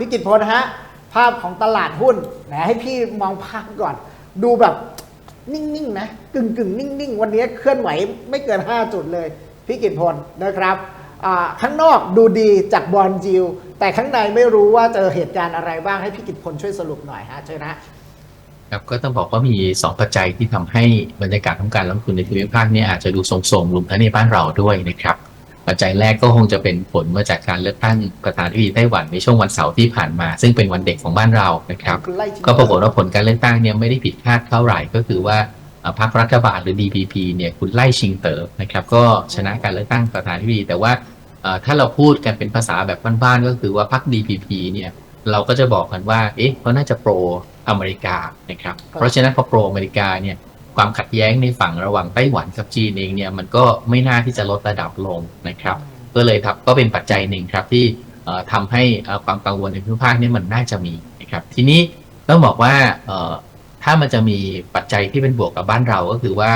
พี่กิตพลฮะ ภาพของตลาดหุ้นนะให้พี่มองภาพก่อน ดูแบบนิ่งๆนะกึ่งกึ่งนิ่งๆ วันนี้เคลื่อนไหวไม่เกิน 5 จุดเลยพี่กิตพลนะครับข้างนอกดูดีจากบอลจิว แต่ข้างในไม่รู้ว่าเจอเหตุการณ์อะไรบ้างให้พี่กิตพลช่วยสรุปหน่อยฮะเชิญนะครับก็ต้องบอกว่ามี 2 ปัจจัยที่ทำให้บรรยากาศของการลงทุนในภูมิภาคเนี้อาจจะดูทรงๆรวมทั้งในบ้านเราด้วยนะครับ ปัจจัยแรกก็คงจะเป็นผลมาจากการเลือกตั้งประธานาธิบดีไต้หวันในช่วงวันเสาร์ที่ผ่านมา ซึ่งเป็นวันเด็กของบ้านเรานะครับไล่ทีก็ปรากฏว่าผลการเลือกตั้งเนี่ยไม่ได้ผิดคาดเท่าไหร่ก็คือว่าเอ่อพรรครัฐบาลหรือ DPP เนี่ยคุณไล่ชิงเต๋อนะครับ ก็ชนะการเลือกตั้งประธานาธิบดีแต่ว่าเอ่อถ้าเราพูดกันเป็นภาษาแบบบ้านๆก็คือว่าพรรค DPP เนี่ยเราก็จะบอกกันว่า เอ๊ะเขาน่าจะโปรอเมริกานะครับ เพราะฉะนั้นพอโปรอเมริกาเนี่ย ความขัดแย้งในฝั่งระหว่างไต้หวันกับจีนเองเนี่ยมันก็ไม่น่าที่จะลดระดับลงนะครับ ก็เลยครับก็เป็นปัจจัยหนึ่งครับที่เอ่อทำให้เอ่อความกังวลในภูมิภาคเนี้มันน่าจะมีนะครับทีนี้ต้องบอกว่าเอ่อถ้ามันจะมีปัจจัยที่เป็นบวกกับบ้านเราก็คือว่า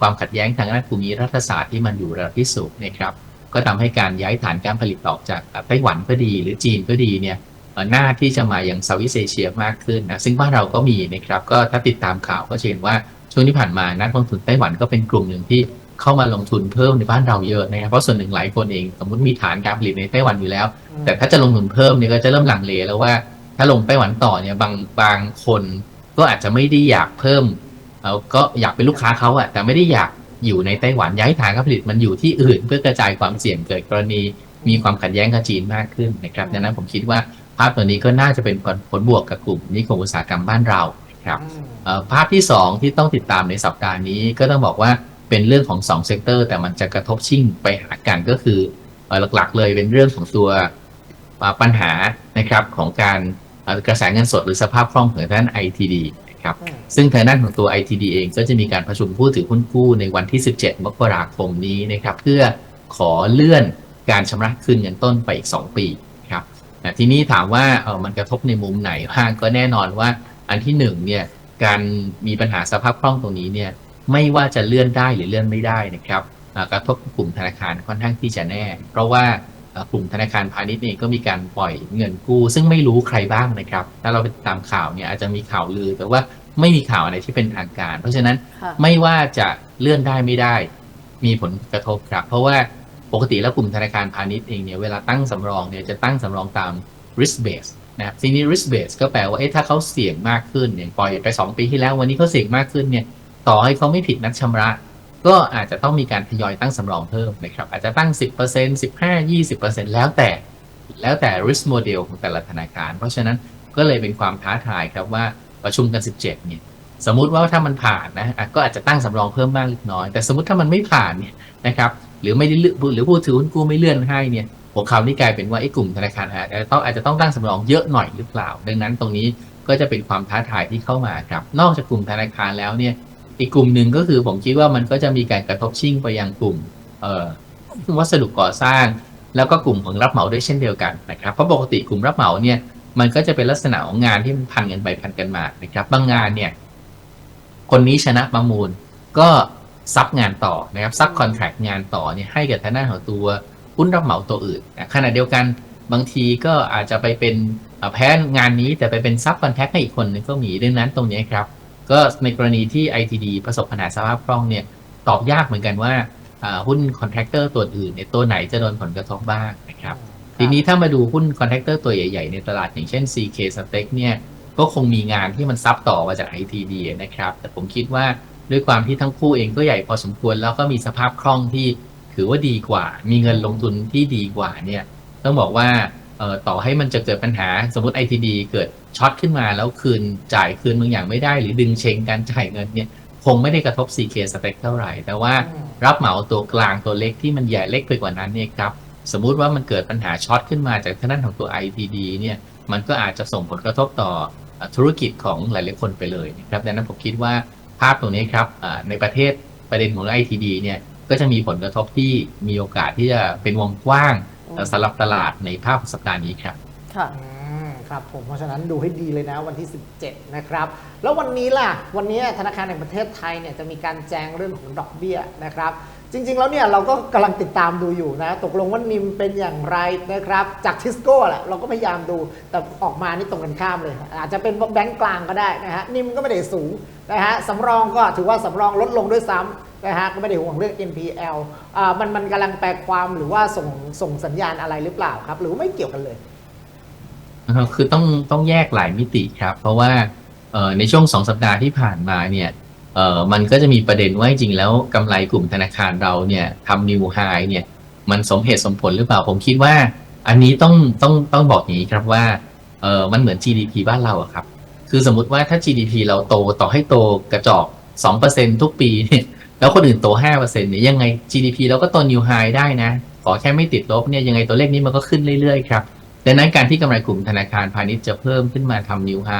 ความขัดแย้งทางด้านภูมิรัฐศาสตร์ที่มันอยู่ระดับที่สูงเนะครับก็ทำให้การย้ายฐานการผลิตออกจากไต้หวันก็ดี หรือจีนก็ดีเนี่ยเอ่อหน้าที่จะมายังเซาท์อีสเอเชียมากขึ้นนะซึ่งบ้านเราก็มีนะครับก็ถ้าติดตามข่าวก็จะเห็นว่า ช่วงที่ผ่านมานักลงทุนไต้หวันก็เป็นกลุ่มหนึ่งที่เข้ามาลงทุนเพิ่มในบ้านเราเยอะนะครับเพราะส่วนหนึ่งหลายคนเองสมมติมีฐานการผลิตในไต้หวันอยู่แล้ว แต่ถ้าจะลงทุนเพิ่มเนี่ยก็จะเริ่มหลังเลแล้วว่า ถ้าลงไต้หวันต่อเนี่ยบางบางคนก็อาจจะไม่ได้อยากเพิ่มเอาก็อยากเป็นลูกค้าเขาอะแต่ไม่ได้อยากอยู่ในไต้หวันย้ายฐานการผลิตมันอยู่ที่อื่น เพื่อกระจายความเสี่ยงเกิดกรณีมีความขัดแย้งกับจีนมากขึ้นนะครับดังนั้นผมคิดว่าภาพตัวนี้ก็น่าจะเป็นผลผลบวกกับกลุ่มนิคมอุตสาหกรรมบ้านเรา นะครับเอ่อภาพที่ 2 ที่ต้องติดตามในสัปดาห์นี้ก็ต้องบอกว่าเป็นเรื่องของ2เซกเตอร์แต่มันจะกระทบชิ่งไปหากันก็คือเอ่อหลักๆ เลยเป็นเรื่องของตัวอ่าปัญหานะครับของการเอ่อกระแสเงินสดหรือสภาพคล่องของทางด้าน ITD นะครับอืมซึ่งทางด้านของตัว ITD เองก็จะมีการประชุมผู้ถือหุ้นกู้ในวันที่ 17 มกราคมนี้นะครับเพื่อขอเลื่อนการชำระคืนเงินต้นไปอีก 2 ปีครับนะทีนี้ถามว่าเออมันกระทบในมุมไหนบ้างก็แน่นอนว่า อันที่หนึ่งเนี่ยการมีปัญหาสภาพคล่องตรงนี้เนี่ยไม่ว่าจะเลื่อนได้หรือเลื่อนไม่ได้นะครับอ่ากระทบกลุ่มธนาคารค่อนข้างที่จะแน่ เพราะว่าเอ่อกลุ่มธนาคารพาณิชย์เองก็มีการปล่อยเงินกู้ ซึ่งไม่รู้ใครบ้างนะครับ ถ้าเราไปติดตามข่าวเนี่ยอาจจะมีข่าวลือ แต่ว่าไม่มีข่าวอะไรที่เป็นทางการ เพราะฉะนั้นค่ะไม่ว่าจะเลื่อนได้ไม่ได้ มีผลกระทบครับ เพราะว่าปกติแล้วกลุ่มธนาคารพาณิชย์เองเนี่ยเวลาตั้งสำรองเนี่ยจะตั้งสำรองตาม risk base นะครับทีนี้ risk base ก็แปลว่าเอ๊ะถ้าเขาเสี่ยงมากขึ้นอย่างปล่อยไป 2 ปีที่แล้ววันนี้เขาเสี่ยงมากขึ้นเนี่ยต่อให้เขาไม่ผิดนัดชำระ ก็อาจจะต้องมีการทยอยตั้งสำรองเพิ่มนะครับ อาจจะตั้ง 10% 15 20%แล้วแต่ แล้วแต่ risk model ของแต่ละธนาคาร เพราะฉะนั้นก็เลยเป็นความท้าทายครับว่าประชุมกัน 17เนี่ยสมมุติว่าถ้ามันผ่านนะก็อาจจะตั้งสำรองเพิ่มบ้างเล็กน้อย แต่สมมติถ้ามันไม่ผ่านเนี่ยนะครับหรือไม่ได้หรือผู้ถือหุ้นกู้ไม่เลื่อนให้เนี่ย หัวข่าวนี้กลายเป็นว่าไอ้กลุ่มธนาคารอาจจะต้องอาจจะต้องตั้งสำรองเยอะหน่อยหรือเปล่า ดังนั้นตรงนี้ก็จะเป็นความท้าทายที่เข้ามาครับ นอกจากกลุ่มธนาคารแล้วเนี่ย อีกกลุ่มหนึ่งก็คือผมคิดว่ามันก็จะมีการกระทบชิ่งไปยังกลุ่มวัสดุก่อสร้าง แล้วก็กลุ่มของรับเหมาด้วยเช่นเดียวกันนะครับเพราะปกติกลุ่มรับเหมาเนี่ยมันก็จะเป็นลักษณะของงานที่มันพันกันไปพันกันมานะครับ บางงานเนี่ยคนนี้ชนะประมูลก็ซับงานต่อนะครับซับคอนแทคงานต่อเนี่ยให้กับทางด้านของตัว หุ้นรับเหมาตัวอื่นนะขณะเดียวกันบางทีก็อาจจะไปเป็นเอ่อแพ้งานนี้แต่ไปเป็นซับคอนแทคให้อีกคนนึงก็มีดังนั้นตรงนี้ครับ ก็ในกรณีที่ ITD ประสบปัญหาสภาพคล่องเนี่ยตอบยากเหมือนกันว่าอ่าหุ้นคอนแทคเตอร์ตัวอื่นเนี่ยตัวไหนจะโดนผลกระทบบ้างนะครับ ทีนี้ถ้ามาดูหุ้นคอนแทคเตอร์ตัวใหญ่ๆ ในตลาดอย่างเช่น CK s t e c เนี่ยก็คงมีงานที่มันซับต่อมาจาก ITD นะครับ แต่ผมคิดว่าด้วยความที่ทั้งคู่เองก็ใหญ่พอสมควร แล้วก็มีสภาพคล่องที่ ถือว่าดีกว่า มีเงินลงทุนที่ดีกว่าเนี่ย ต้องบอกว่าเอ่อต่อให้มันจะเกิดปัญหาสมมติ ITD เกิดช็อตขึ้นมาแล้วคืนจ่ายคืนบางอย่างไม่ได้ หรือดึงเชงการจ่ายเงินเนี่ยคงไม่ได้กระทบ CK s t e c เท่าไหร่ แต่ว่าอืมรับเหมาตัวกลางตัวเล็กที่มันใหญ่เล็กไปกว่านั้นเนี่ยครับสมมุติว่ามันเกิดปัญหาช็อตขึ้นมาจากทางด้านของตัว ITD เนี่ยมันก็อาจจะส่งผลกระทบต่ออ่าธุรกิจของหลายๆคนไปเลยนะครับดังนั้นผมคิดว่าภาพตรงนี้ครับอ่าในประเทศประเด็นของ ITD เนี่ย ก็จะมีผลกระทบที่มีโอกาสที่จะเป็นวงกว้างเอ่อสำหรับตลาดในภาพของสัปดาห์นี้ครับค่ะอืมครับผมเพราะฉะนั้นดูให้ดีเลยนะวันที่ 17 นะครับ แล้ววันนี้ล่ะ วันนี้ธนาคารแห่งประเทศไทยเนี่ยจะมีการแจ้งเรื่องของดอกเบี้ยนะครับ จริง ๆ แล้วเนี่ยเราก็กำลังติดตามดูอยู่นะ ตกลงว่านิมเป็นอย่างไรนะครับ จากทิสโก้แหละเราก็พยายามดูแต่ออกมานี่ตรงกันข้ามเลย อาจจะเป็นแบงก์กลางก็ได้นะฮะนิมก็ไม่ได้สูงนะฮะสำรองก็ถือว่าสำรองลดลงด้วยซ้ำ นะฮะก็ไม่ได้ห่วงเรื่อง NPL อ่ามันมันกำลังแปลความหรือว่าส่งส่งสัญญาณอะไรหรือเปล่าครับ หรือไม่เกี่ยวกันเลยนะครับคือต้องต้องแยกหลายมิติครับ เพราะว่าเอ่อในช่วงสองสัปดาห์ที่ผ่านมาเนี่ยเอ่อมันก็จะมีประเด็นว่าจริงแล้วกำไรกลุ่มธนาคารเราเนี่ยทำนิวไฮเนี่ยมันสมเหตุสมผลหรือเปล่าผมคิดว่า อันนี้ต้องต้องต้องบอกอย่างนี้ครับว่าเออมันเหมือน GDP บ้านเราอะครับ คือสมมติว่าถ้า GDP เราโตต่อให้โตกระจอก2%ทุกปีเนี่ย แล้วคนอื่นโต5%เนี่ยยังไง GDP เราก็โตนิวไฮได้นะ ขอแค่ไม่ติดลบเนี่ยยังไงตัวเลขนี้มันก็ขึ้นเรื่อยๆครับดังนั้นการที่กำไรกลุ่มธนาคารพาณิชย์จะเพิ่มขึ้นมาทำนิวไฮ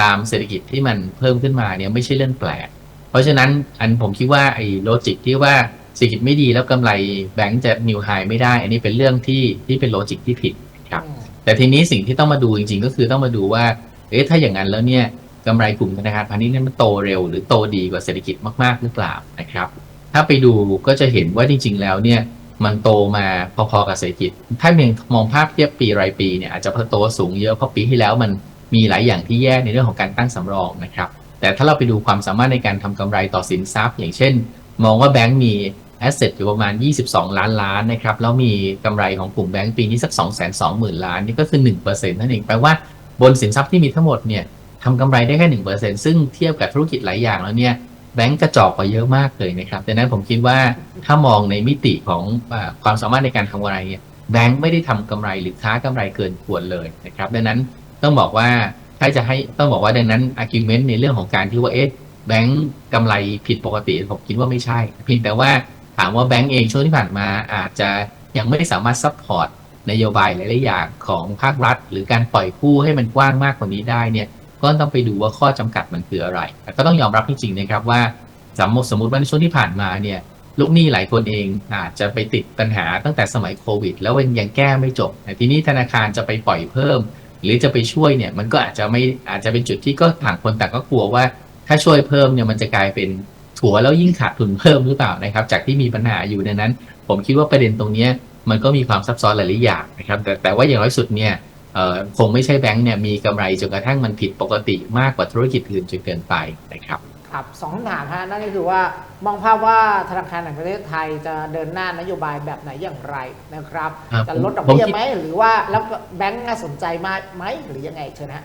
ตามเศรษฐกิจที่มันเพิ่มขึ้นมาเนี่ยไม่ใช่เรื่องแปลก เพราะฉะนั้นอันผมคิดว่าไอ้โลจิกที่ว่าเศรษฐกิจไม่ดีแล้วกำไรแบงก์จะนิวไฮไม่ได้ อันนี้เป็นเรื่องที่ที่เป็นโลจิกที่ผิดครับ แต่ทีนี้สิ่งที่ต้องมาดูจริง ๆ ก็คือต้องมาดูว่า เอ๊ะถ้าอย่างนั้นแล้วเนี่ย กำไรกลุ่มธนาคารพาณิชย์นี่ยมันโตเร็ว หรือโตดีกว่าเศรษฐกิจมากๆหรือเปล่านะครับ ถ้าไปดูก็จะเห็นว่าจริง ๆ แล้วเนี่ยมันโตมาพอๆกับเศรษฐกิจ ถ้าเพียงมองภาพเทียบปีรายปีเนี่ยอาจจะโตสูงเยอะเพราะปีที่แล้วมันมีหลายอย่างที่แย่ในเรื่องของการตั้งสำรองนะครับ แต่ถ้าเราไปดูความสามารถในการทำกำไรต่อสินทรัพย์ อย่างเช่น มองว่าแบงก์มีแอสเซทอยู่ประมาณ 22 ล้านล้านนะครับ แล้วมีกำไรของกลุ่มแบงก์ปีนี้สัก 2 2 0 0 0 0 ล้าน นี่ก็คือ 1%นั่นเอง แปลว่าบนสินทรัพย์ที่มีทั้งหมดเนี่ย ทำกำไรได้แค่1%ซึ่งเทียบกับธุรกิจหลายอย่างแล้วเนี่ยแบงก์กระจอกกว่าเยอะมากเลยนะครับดังนั้นผมคิดว่าถ้ามองในมิติของอความสามารถในการทำกำไรเนี่ยแบงก์ไม่ได้ทำกำไรหรือค้ากำไรเกินควรเลยนะครับ ดังนั้นต้องบอกว่าถ้าจะให้ต้องบอกว่าดังนั้น argument ในเรื่องของการที่ว่าเอ๊ะแบงก์กำไรผิดปกติผมคิดว่าไม่ใช่เพียงแต่ว่าถามว่าแบงก์เองช่วงที่ผ่านมาอาจจะยังไม่สามารถซัพพอร์ตนโยบายหลายๆอย่างของภาครัฐ หรือการปล่อยกู้ให้มันกว้างมากกว่านี้ได้เนี่ย ก็ต้องไปดูว่าข้อจำกัดมันคืออะไรแต่ก็ต้องยอมรับจริงๆนะครับว่าสมมติสมมติว่าในช่วงที่ผ่านมาเนี่ยลูกหนี้หลายคนเองอาจจะไปติดปัญหาตั้งแต่สมัยโควิด แล้วมันยังแก้ไม่จบทีนี้ธนาคารจะไปปล่อยเพิ่ม หรือจะไปช่วยเนี่ยมันก็อาจจะไม่อาจจะเป็นจุดที่ก็ต่างคนต่างก็กลัวว่า ถ้าช่วยเพิ่มเนี่ยมันจะกลายเป็นถัวแล้วยิ่งขาดทุนเพิ่มหรือเปล่านะครับ จากที่มีปัญหาอยู่ดังนั้น ผมคิดว่าประเด็นตรงนี้มันก็มีความซับซ้อนหลายๆอย่างนะครับแต่แต่ว่าอย่างน้อยสุดเนี่ย คงไม่ใช่แบงก์เนี่ยมีกำไรจนกระทั่งมันผิดปกติมากกว่าธุรกิจอื่นจนเกินไปนะครับครับสองคำถามฮะนั่นก็คือว่ามองภาพว่าธนาคารแห่งประเทศไทยจะเดินหน้านโยบายแบบไหนอย่างไรนะครับครับจะลดดอกผมเบี้ยคิดไหมหรือว่าแล้วก็แบงก์น่าสนใจมากไหมหรือยังไงเชิญฮะ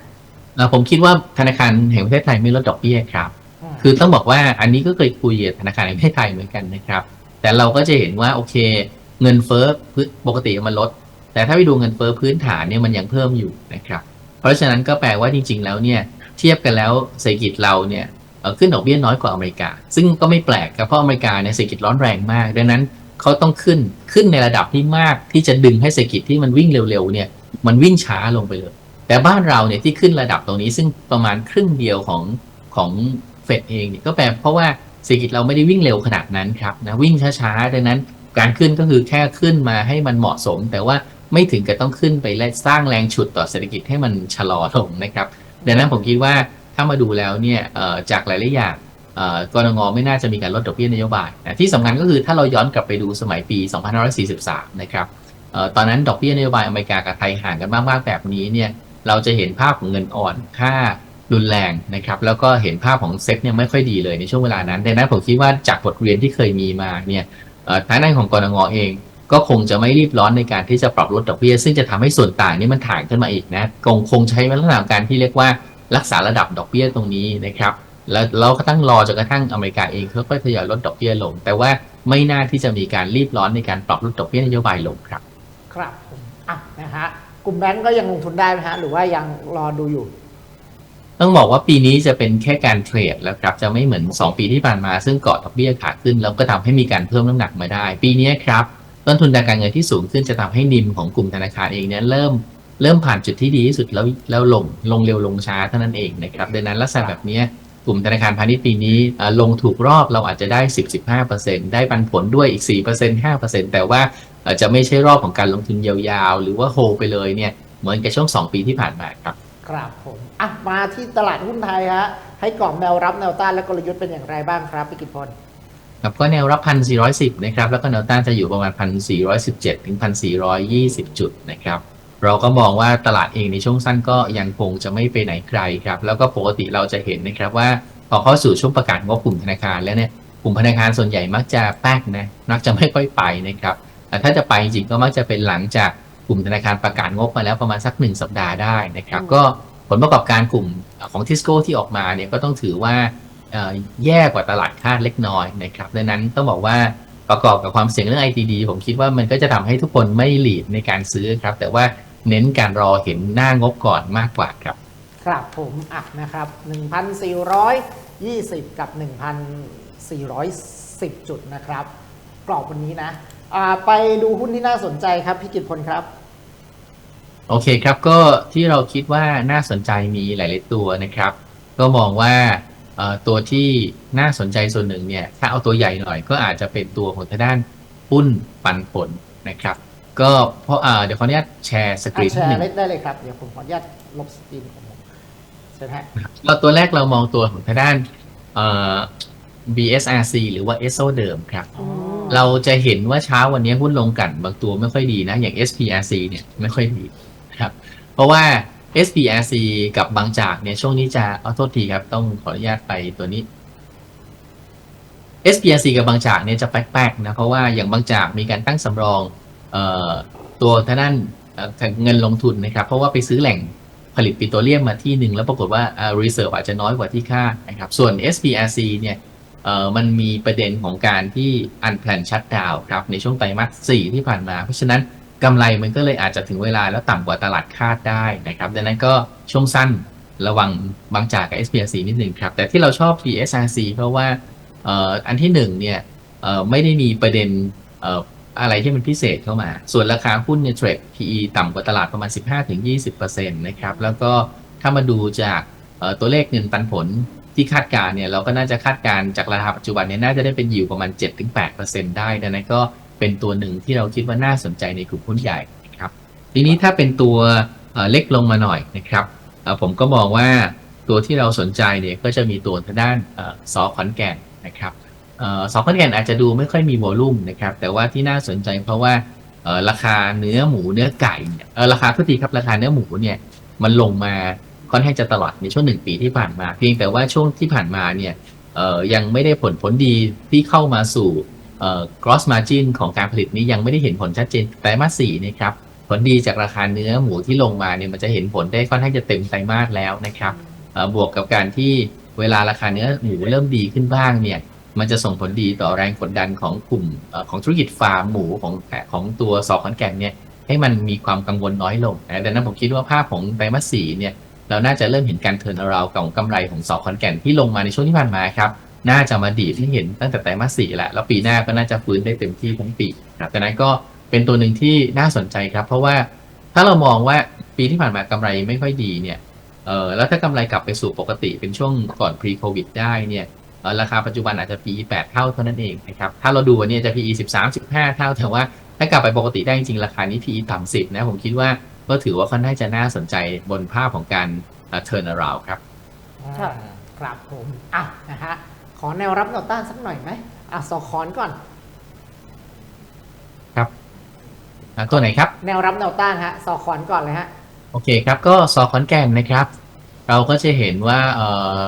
เอ่อผมคิดว่าธนาคารแห่งประเทศไทยไม่ลดดอกเบี้ยครับมคือต้องบอกว่าอันนี้ก็เคยคุยกับธนาคารแห่งประเทศไทยเหมือนกันนะครับ แต่เราก็จะเห็นว่าโอเค เงินเฟ้อพื้นปกติมันลด แต่ถ้าไปดูเงินเฟ้อพื้นฐานเนี่ยมันยังเพิ่มอยู่นะครับ เพราะฉะนั้นก็แปลว่าจริง ๆ แล้วเนี่ยเทียบกันแล้วเศรษฐกิจเราเนี่ยขึ้นดอกเบี้ยน้อยกว่าอเมริกา ซึ่งก็ไม่แปลกครับเพราะอเมริกาเนี่ยเศรษฐกิจร้อนแรงมาก ดังนั้นเขาต้องขึ้นขึ้นในระดับที่มากที่จะดึงให้เศรษฐกิจที่มันวิ่งเร็วๆเนี่ยมันวิ่งช้าลงไปเลย แต่บ้านเราเนี่ยที่ขึ้นระดับตรงนี้ซึ่งประมาณครึ่งเดียวของของเฟดเองเนี่ยก็แปลเพราะว่าเศรษฐกิจเราไม่ได้วิ่งเร็วขนาดนั้นครับนะวิ่งช้าๆดังนั้นการขึ้นก็คือแค่ขึ้นมาให้มันเหมาะสม แต่ว่า ไม่ถึงกับต้องขึ้นไปและสร้างแรงฉุดต่อเศรษฐกิจให้มันชะลอลงนะครับดังนั้นผมคิดว่าถ้ามาดูแล้วเนี่ยจากหลาย ๆ อย่างเอ่อกรงงไม่น่าจะมีการลดดอกเบี้ยนโยบายนะที่สำคัญก็คือถ้าเราย้อนกลับไปดูสมัยปี 2543 นะครับออตอนนั้นดอกเบี้ยนโยบายอเมริกากับไทยห่างกันมาก ๆ แบบนี้เนี่ยเราจะเห็นภาพของเงินอ่อนค่ารุนแรงนะครับแล้วก็เห็นภาพของเซ็ตเนี่ยไม่ค่อยดีเลยในช่วงเวลานั้นดังนั้นผมคิดว่าจากบทเรียนที่เคยมีมาเนี่ยทางด้านของกรงเอง ก็คงจะไม่รีบร้อนในการที่จะปรับลดดอกเบี้ยซึ่งจะทำให้ส่วนต่างนี้มันถ่างขึ้นมาอีกนะคงคงใช้ลักษณะของการที่เรียกว่ารักษาระดับดอกเบี้ยตรงนี้นะครับ แล้วเราก็ตั้งรอจนกระทั่งอเมริกาเองเขาก็ทยอยลดดอกเบี้ยลง แต่ว่าไม่น่าที่จะมีการรีบร้อนในการปรับลดดอกเบี้ยนโยบายลงครับ ครับผมอะนะฮะกลุ่มแบงก์ก็ยังลงทุนได้ไหมฮะหรือว่ายังรอดูอยู่ต้องบอกว่าปีนี้จะเป็นแค่การเทรดแล้วครับจะไม่เหมือน 2 ปีที่ผ่านมา ซึ่งเกาะดอกเบี้ยขาขึ้น แล้วก็ทำให้มีการเพิ่มน้ำหนักมาได้ ปีนี้ครับ ต้นทุนทางการเงินที่สูงขึ้นจะทำให้นิมของกลุ่มธนาคารเองเนี่ยเริ่มเริ่มผ่านจุดที่ดีที่สุดแล้วแล้วลงลงเร็วลงช้าเท่านั้นเองนะครับดังนั้นลักษณะแบบนี้กลุ่มธนาคารพาณิชย์ปีนี้ลงถูกรอบเราอาจจะได้ 10-15%ได้ปันผลด้วยอีก 4% 5%แต่ว่าเอ่อจะไม่ใช่รอบของการลงทุนยาวๆ หรือว่าโฮไปเลยเนี่ยเหมือนกับช่วง 2 ปีที่ผ่านมาครับครับผมอะมาที่ตลาดหุ้นไทยฮะให้กรอบแนวรับแนวต้านและกลยุทธ์เป็นอย่างไรบ้างครับพี่กิตพล ครับก็แนวรับพันสี่ร้อยสิบนะครับแล้วก็แนวต้านจะอยู่ประมาณพันสี่ร้อยสิบเจ็ดถึงพันสี่ร้อยยี่สิบจุดนะครับเราก็มองว่าตลาดเองในช่วงสั้นก็ยังคงจะไม่ไปไหนไกลครับแล้วก็ปกติเราจะเห็นนะครับว่าพอเข้าสู่ช่วงประกาศงบกลุ่มธนาคารแล้วเนี่ยกลุ่มธนาคารส่วนใหญ่มักจะแป๊กนะมักจะไม่ค่อยไปนะครับแต่ถ้าจะไปจริงก็มักจะเป็นหลังจากกลุ่มธนาคารประกาศงบมาแล้วประมาณสักหนึ่งสัปดาห์ได้นะครับก็ผลประกอบการกลุ่มของทิสโก้ที่ออกมาเนี่ยก็ต้องถือว่า แย่กว่าตลาดคาดเล็กน้อยนะครับดังนั้นต้องบอกว่าประกอบกับความเสี่ยงเรื่อง ITD ผมคิดว่ามันก็จะทำให้ทุกคนไม่หลีดในการซื้อครับ แต่ว่าเน้นการรอเห็นหน้างบก่อนมากกว่าครับ ครับผมอะนะครับ 1,420 กับ 1,410 จุดนะครับกรอบวันนี้นะอ่าไปดูหุ้นที่น่าสนใจครับพี่กิตพลครับ โอเคครับก็ที่เราคิดว่าน่าสนใจมีหลาย ๆ ตัวนะครับ ก็มองว่าเอ่อ ตัวที่น่าสนใจส่วนหนึ่งเนี่ยถ้าเอาตัวใหญ่หน่อยก็อาจจะเป็นตัวของทางด้านหุ้นปันผลนะครับ ก็เพราะอ่าเดี๋ยวขออนุญาตแชร์สกรีนแชนิดหร์นึ่งได้เลยครับ เดี๋ยวผมขออนุญาตลบสกรีนของผมเชิญฮะก็ตัวแรกเรามองตัวของทางด้านเอ่อ BSRC หรือว่า ESO เดิมครับอ๋อเราจะเห็นว่าเช้าวันนี้หุ้นลงกันบางตัวไม่ค่อยดีนะ อย่าง SPRC เนี่ยไม่ค่อยดีนะครับ เพราะว่า SPRC กับบางจากเนี่ยช่วงนี้จะเอาโทษทีครับ ต้องขออนุญาตไปตัวนี้ SPRC กับบางจากเนี่ยจะแป๊กๆนะ เพราะว่าอย่างบางจากมีการตั้งสำรองออตัวทางด้านเอ่อเงินลงทุนนะครับ เพราะว่าไปซื้อแหล่งผลิตปิโตรเลียมมาที่หนึ่งแล้วปรากฏว่า reserve อาจจะน้อยกว่าที่คาดนะครับ ส่วน SPRC เนี่ยมันมีประเด็นของการที่ unplanned shutdown ครับในช่วงไตรมาส4ที่ผ่านมา เพราะฉะนั้น กำไรมันก็เลยอาจจะถึงเวลาแล้วต่ำกว่าตลาดคาดได้นะครับ ดังนั้นก็ช่วงสั้นระวังบางจากกับ SPRC นิดหนึ่งครับ แต่ที่เราชอบ PSRC เพราะว่าอันที่หนึ่งเนี่ยไม่ได้มีประเด็นอะไรที่มันพิเศษเข้ามา ส่วนราคาหุ้นเนี่ยเทรด PE ต่ำกว่าตลาดประมาณ 15-20%นะครับ แล้วก็ถ้ามาดูจากตัวเลขเงินปันผลที่คาดการณ์เนี่ยเราก็น่าจะคาดการณ์จากราคาปัจจุบันเนี่ยน่าจะได้เป็นยิวประมาณ 7-8%ได้ดังนั้นก็ เป็นตัวหนึ่งที่เราคิดว่าน่าสนใจในกลุ่มหุ้นใหญ่นะครับ ทีนี้ถ้าเป็นตัวเล็กลงมาหน่อยนะครับผมก็มองว่าตัวที่เราสนใจเนี่ยก็จะมีตัวทางด้านอสอขอนแก่นนะครับอสอขอนแก่นอาจจะดูไม่ค่อยมีวอลุ่มนะครับ แต่ว่าที่น่าสนใจเพราะว่าราคาเนื้อหมูเนื้อไก่เนี่ยราคาทุกทีครับราคาเนื้อหมูเนี่ยมันลงมาค่อนข้างจะตลอดในช่วงหนึ่งปีที่ผ่านมา เพียงแต่ว่าช่วงที่ผ่านมาเนี่ยยังไม่ได้ผลผลดีที่เข้ามาสู่ gross margin ของการผลิตนี้ยังไม่ได้เห็นผลชัดเจนไตรมาสสี่นะครับผลดีจากราคาเนื้อหมูที่ลงมาเนี่ยมันจะเห็นผลได้ค่อนข้างจะเต็มไตรมาสแล้วนะครับบวกกับการที่เวลาราคาเนื้อหมูเริ่มดีขึ้นบ้างเนี่ยมันจะส่งผลดีต่อแรงกดดันของกลุ่มอของธุรกิจฟาร์มหมูของของตัวสอขอนแก่นเนี่ยให้มันมีความกังวลน้อยลงนะดังนั้นผมคิดว่าภาพของไตรมาสสี่เนี่ยเราน่าจะเริ่มเห็นการเทิร์นอราวของกำไรของสอขอนแก่นที่ลงมาในช่วงที่ผ่านมาครับ น่าจะมาดีดให้เห็นตั้งแต่ไตรมาสสี่แล้วแล้วปีหน้าก็น่าจะฟื้นได้เต็มที่ทั้งปีครับดังนั้นก็เป็นตัวหนึ่งที่น่าสนใจครับ เพราะว่าถ้าเรามองว่าปีที่ผ่านมากำไรไม่ค่อยดีเนี่ยเออแล้วถ้ากำไรกลับไปสู่ปกติเป็นช่วงก่อน pre covid ได้เนี่ยราคาปัจจุบันอาจจะ PE 8 เท่าเท่านั้นเองนะครับ ถ้าเราดูวันนี้จะ PE 13 15 เท่า แต่ว่าถ้ากลับไปปกติได้จริงราคานี้ PE ต่ำ10 นะ ผมคิดว่าก็ถือว่าค่อนข้างจะน่าสนใจบนภาพของการ turn around ครับอ่ครับผมอะนะฮะ อแนวรับแนวต้านสักหน่อยไหมอะสอคอนก่อนอะตัวไหนครับ แนวรับแนวต้านฮะสอคอนก่อนเลยฮะ โอเคครับ ก็สอขอนแก่นนะครับ เราก็จะเห็นว่าเอ่อ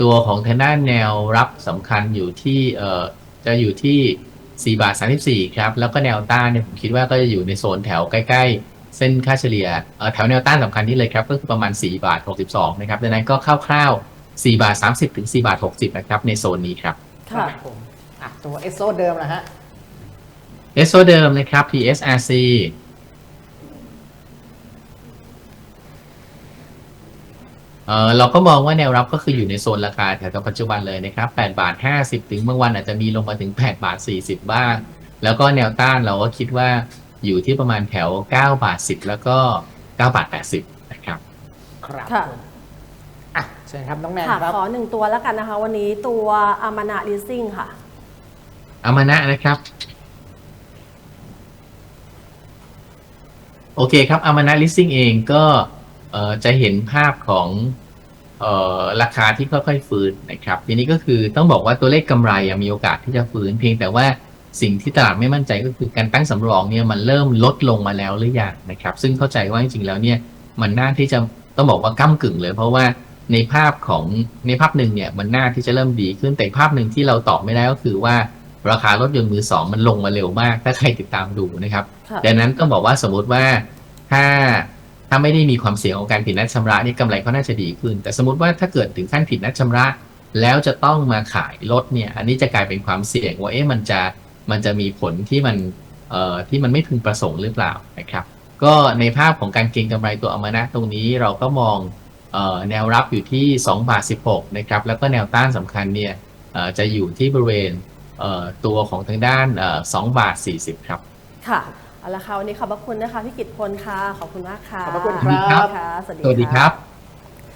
ตัวของทางด้านแนวรับสำคัญอยู่ที่เอ่อจะอยู่ที่4บาท34ครับ แล้วก็แนวต้านเนี่ยผมคิดว่าก็จะอยู่ในโซนแถวใกล้ ๆ เส้นค่าเฉลี่ยเอ่อแถวแนวต้านสำคัญนี่เลยครับ ก็คือประมาณ4บาท62นะครับดังนั้นก็คร่าวๆ 4 บาท 30 ถึง 4 บาท 60 นะครับ ในโซนนี้ครับค่ะรับผมอะตัวเอสโซเดิมนะฮะเอสโซเดิมนะครับ PSRC เออเราก็มองว่าแนวรับก็คืออยู่ในโซนราคาแถวๆปัจจุบันเลยนะครับ8บาท 50 ถึงบางวันอาจจะมีลงมาถึง8บาท 40 บ้าง แล้วก็แนวต้านเราก็คิดว่าอยู่ที่ประมาณแถว 9 บาท 10 แล้วก็ 9 บาท 80 นะครับ ครับค่ะผมอะ เชิญครับน้องแนนค่ะครับขอหนึ่งตัวแล้วกันนะคะ วันนี้ตัวอามานาลิซิ่งค่ะ อามานะนะครับ โอเคครับอามานะลิสซิ่งเองก็เอ่อจะเห็นภาพของเอ่อราคาที่ค่อยๆฟื้นนะครับ ทีนี้ก็คือต้องบอกว่าตัวเลขกำไรอะมีโอกาสที่จะฟื้นเพียงแต่ว่าสิ่งที่ตลาดไม่มั่นใจก็คือการตั้งสำรองเนี่ยมันเริ่มลดลงมาแล้วหรือยังนะครับ ซึ่งเข้าใจว่าจริงๆแล้วเนี่ยมันน่าที่จะต้องบอกว่าก้ากึ่งเลย เพราะว่า ในภาพของในภาพหนึ่งเนี่ยมันน่าที่จะเริ่มดีขึ้นแต่อีกภาพหนึ่งที่เราตอบไม่ได้ก็คือว่าราคารถยนต์มือสองมันลงมาเร็วมาก ถ้าใครติดตามดูนะครับค่ะดังนั้นต้องบอกว่าสมมติว่าถ้าถ้าไม่ได้มีความเสี่ยงของการผิดนัดชำระนี่กำไรก็น่าจะดีขึ้น แต่สมมติว่าถ้าเกิดถึงขั้นผิดนัดชำระ แล้วจะต้องมาขายรถเนี่ยอันนี้จะกลายเป็นความเสี่ยงว่าเอ๊ะมันจะมันจะมีผลที่มันเอ่อที่มันไม่พึงประสงค์หรือเปล่านะครับ ก็ในภาพของการเก็งกำไรตัวอมนะตรงนี้เราก็มองเอ่อ แนวรับอยู่ที่2บาท16นะครับแล้วก็แนวต้านสำคัญเนี่ยเอ่อจะอยู่ที่บริเวณเอ่อตัวของทางด้านเอ่อ2บาท40 ครับค่ะเอาละค่ะวันนี้ขอบพระคุณนะคะพี่กิตพลค่ะขอบคุณมากค่ะขอบพระคุณคครัรับค่ะสวัสดีสวัสดีะครับ